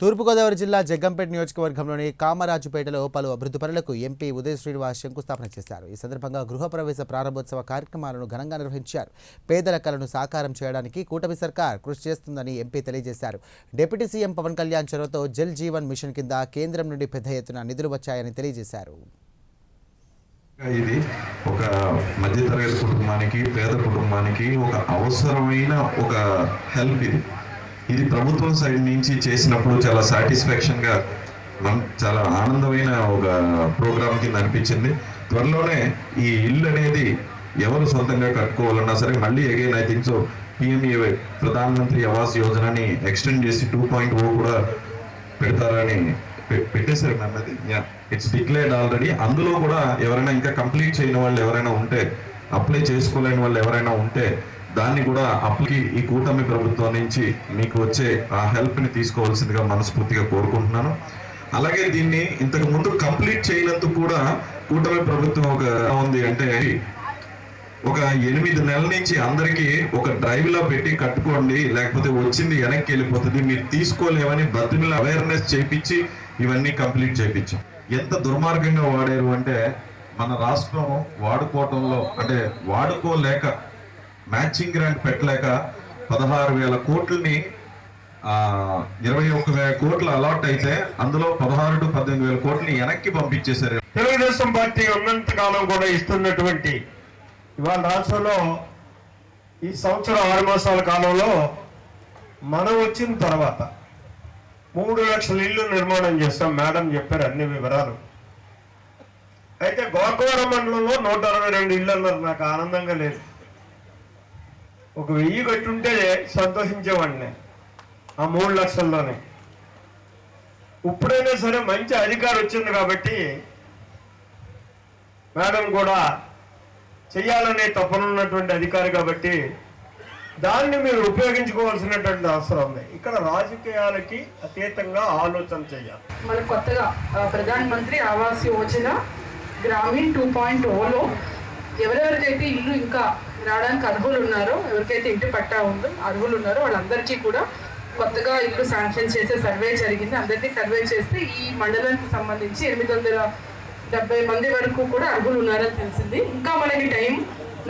తూర్పుగోదావరి జిల్లా జగ్గంపేట నియోజకవర్గంలోని కామరాజుపేటలో పలు అభివృద్ధి పనులకు ఎంపీ ఉదయ శ్రీనివాస్ శంకుస్థాపన చేశారు. ఈ సందర్భంగా గృహప్రవేశ ప్రారంభోత్సవ కార్యక్రమాలను ఘనంగా నిర్వహించారు. పేదల కలను సాకారం చేయడానికి కూటమి సర్కార్ కృషి చేస్తుందని ఎంపీ తెలియజేశారు. డిప్యూటీ సీఎం పవన్ కళ్యాణ్ చొరవతో జల్ జీవన్ మిషన్ కింద కేంద్రం నుండి పెద్ద ఎత్తున నిధులు వచ్చాయని తెలియజేశారు. ఇది ఒక మధ్యతరగతి కుటుంబానికి పేద కుటుంబానికి ఒక అవసరమైన ఒక హెల్ప్ ఇది. ఇది ప్రభుత్వం సైడ్ నుంచి చేసినప్పుడు చాలా సాటిస్ఫాక్షన్గా మనం చాలా ఆనందమైన ఒక ప్రోగ్రామ్ కింద అనిపించింది. త్వరలోనే ఈ ఇల్లు అనేది ఎవరు సొంతంగా కట్టుకోవాలన్నా సరే మళ్ళీ again I think so PMA Pradhan Mantri Awas యోజనని ఎక్స్టెండ్ చేసి టూ పాయింట్ ఓ కూడా పెడతారని పె- పెట్టేశారు అన్నది ఇట్స్ డిక్లేర్డ్ ఆల్రెడీ అందులో కూడా ఎవరైనా ఇంకా కంప్లీట్ చేయని వాళ్ళు ఎవరైనా ఉంటే అప్లై చేసుకోలేని వాళ్ళు ఎవరైనా ఉంటే దాన్ని కూడా అప్పుకి ఈ కూటమి ప్రభుత్వం నుంచి మీకు వచ్చే ఆ హెల్ప్ని తీసుకోవాల్సిందిగా మనస్ఫూర్తిగా కోరుకుంటున్నాను. అలాగే దీన్ని ఇంతకు ముందు కంప్లీట్ చేయనందుకు కూడా కూటమి ప్రభుత్వం ఒక ఉంది అంటే ఒక ఎనిమిది నెలల నుంచి అందరికీ ఒక డ్రైవ్లో పెట్టి కట్టుకోండి లేకపోతే వచ్చింది వెనక్కి వెళ్ళిపోతుంది. మీరు తీసుకోలేమని బతిమిల అవేర్నెస్ చేపించి ఇవన్నీ కంప్లీట్ చేపించాం. ఎంత దుర్మార్గంగా వాడారు అంటే మన రాష్ట్రం వాడుకోవటంలో అంటే వాడుకోలేక మ్యాచింగ్ గ్రాంట్ పెట్టలేక పదహారు వేల కోట్లని ఆ, ఇరవై ఒక వేల కోట్లు అలాట్ అయితే అందులో పదహారు టు పద్దెనిమిది వేల కోట్లని వెనక్కి పంపించేశారు. తెలుగుదేశం పార్టీ ఉన్నంత కాలం కూడా ఇస్తున్నటువంటి ఇవాళ రాష్ట్రంలో ఈ సంవత్సరం ఆరు మాసాల కాలంలో మనం వచ్చిన తర్వాత మూడు లక్షల ఇల్లు నిర్మాణం చేస్తాం. మేడం చెప్పారు అన్ని వివరాలు. అయితే గోకవరం మండలంలో నూట అరవై రెండు ఇళ్ళు అన్నారు. నాకు ఆనందంగా లేదు. ఒక వెయ్యి కట్టుంటే సంతోషించేవాడిని ఆ మూడు లక్షల్లోనే. ఇప్పుడైనా సరే మంచి అధికారం వచ్చింది కాబట్టి మేడం కూడా చెయ్యాలనే తపనున్నటువంటి అధికారి కాబట్టి దాన్ని మీరు ఉపయోగించుకోవాల్సినటువంటి అవసరం ఉంది. ఇక్కడ రాజకీయాలకి అతీతంగా ఆలోచన చేయాలి. మన కొత్తగా ప్రధానమంత్రి ప్రధాన మంత్రి ఆవాస్ యోజన గ్రామీణ్ టూ పాయింట్ ఓలో ఎవరెవరికైతే ఇల్లు ఇంకా రావడానికి అర్హులు ఉన్నారో ఎవరికైతే ఇంటి పట్టా ఉందో అర్హులు ఉన్నారో వాళ్ళందరికీ కూడా కొత్తగా ఇల్లు శాంక్షన్ చేసే సర్వే జరిగింది. అందరినీ సర్వే చేస్తే ఈ మండలానికి సంబంధించి ఎనిమిది వందల డెబ్బై మంది వరకు కూడా అర్హులు ఉన్నారని తెలిసింది. ఇంకా మనకి టైం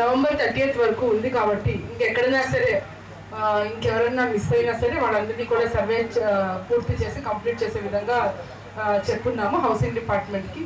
నవంబర్ థర్టీఎత్ వరకు ఉంది కాబట్టి ఇంకెక్కడైనా సరే ఇంకెవరన్నా ఇంకెవరైనా మిస్ అయినా సరే వాళ్ళందరినీ కూడా సర్వే పూర్తి చేసి కంప్లీట్ చేసే విధంగా చెప్పున్నాము హౌసింగ్ డిపార్ట్మెంట్కి.